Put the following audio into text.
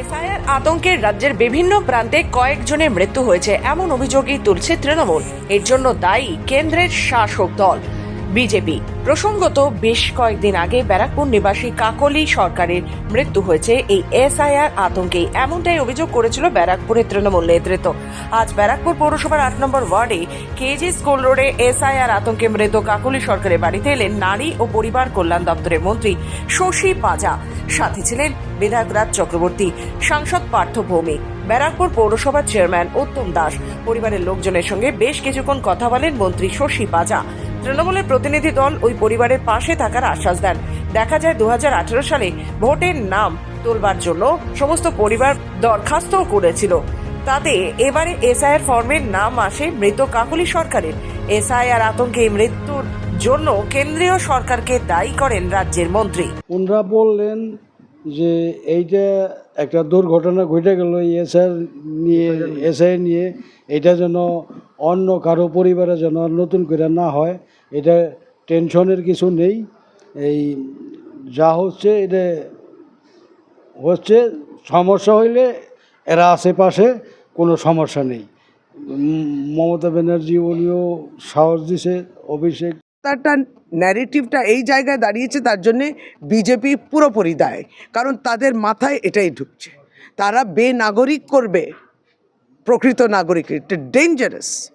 SIR আতঙ্কের রাজ্যের বিভিন্ন প্রান্তে কয়েকজনের মৃত্যু হয়েছে, এমন অভিযোগই তুলছে তৃণমূল। এর জন্য দায়ী কেন্দ্রের শাসক দল। বিজেপি। প্রসঙ্গত, বেশ কয়েকদিন আগে ব্যারাকপুর নিবাসী কাকলি সরকারের মৃত্যু হয়েছে। এই এসআইআর আতঙ্কে এমনটাই অভিযোগ করেছিল ব্যারাকপুরের তৃণমূল নেতৃত্ব। আজ ব্যারাকপুর পৌরসভার আট নম্বর ওয়ার্ডে কেজি স্কুল রোডে এসআইআর আতঙ্কে মৃত কাকলি সরকারের বাড়িতে এলেন নারী ও পরিবার কল্যাণ দপ্তরের মন্ত্রী শশী পাজা। সাথে ছিলেন বিধায়ক রাজ চক্রবর্তী, সাংসদ পার্থ ভৌমিক। ব্যারাকপুর পৌরসভার চেয়ারম্যান উত্তম দাস। পরিবারের লোকজনের সঙ্গে বেশ কিছুক্ষণ কথা বলেন মন্ত্রী শশী পাজা। তৃণমূলের প্রতিনিধি দল ওই পরিবারের পাশে থাকার আশ্বাস দেন। দেখা যায় দু হাজার আঠেরো সালে ভোটের নাম তোলবার জন্য সমস্ত পরিবার দরখাস্তও করেছিল। তাতে এবারে এসআইআর ফর্মের নাম আসে মৃত কাকুলি সরকারের। এসআইআর আতঙ্কে মৃত্যুর জন্য কেন্দ্রীয় সরকারকে দায়ী করেন রাজ্যের মন্ত্রী। বললেন যে এইটা একটা দুর্ঘটনা ঘটে গেল এসআই নিয়ে এসআই নিয়ে। এটা যেন অন্য কারও পরিবারে যেন নতুন করে না হয় এটা টেনশনের কিছু নেই। এই যা হচ্ছে এটা হচ্ছে সমস্যা হইলে এরা আশেপাশে কোনো সমস্যা নেই। মমতা ব্যানার্জি উনিও সাহস দিছে অভিষেক তারটা ন্যারেটিভটা এই জায়গায় দাঁড়িয়েছে, তার জন্যে বিজেপি পুরোপুরি দায়। কারণ তাদের মাথায় এটাই ঢুকছে। তারা বে নাগরিক করবে। প্রকৃত নাগরিক, এটা ডেঞ্জারাস